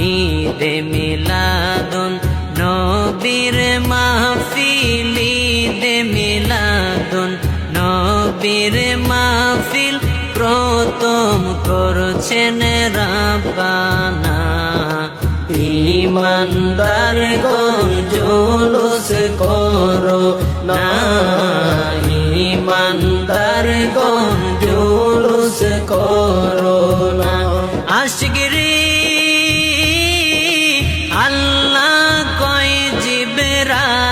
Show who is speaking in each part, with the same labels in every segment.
Speaker 1: ঈদে মিলাদুন, নবীর মাহফিল, ঈদে মিলাদুন, নবীর মাহফিল প্রথম করছেন রাব্বানা। ইমানদার জুলুস করো, না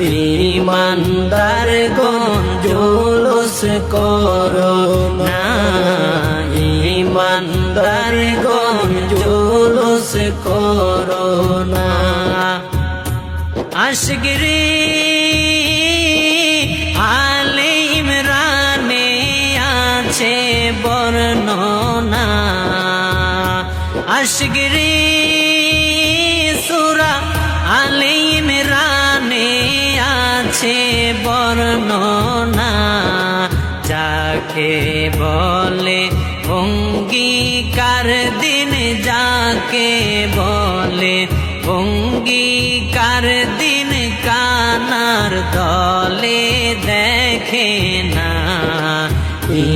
Speaker 1: ইমানদার গন জুলুস করো না। ইমানদার গন জুলুস করো না। আশগিরি আলে ইমরানে আছে বর্ণনা। আশগিরি সুরা আলে আছে বর্ণনা যাকে বলে অঙ্গীকার দিন, যাকে বলে অঙ্গীকার দিন কানার দলে দেখে না।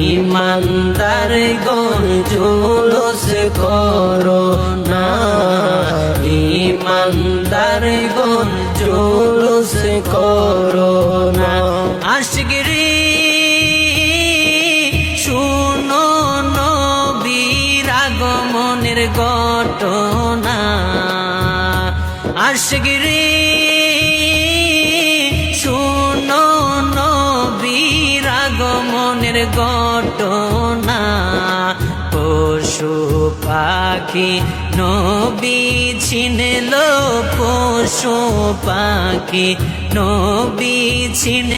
Speaker 1: ইমানদার গন জুলুস করো ইমানদার গন জুলুস করো না। আশগিরি শুনো নবীর আগমনের ঘটনা। আশগিরি শুনো নবীর আগমনের ঘটনা। পশু পাখি নবী ছিনল পশু পাখি নবী ছিন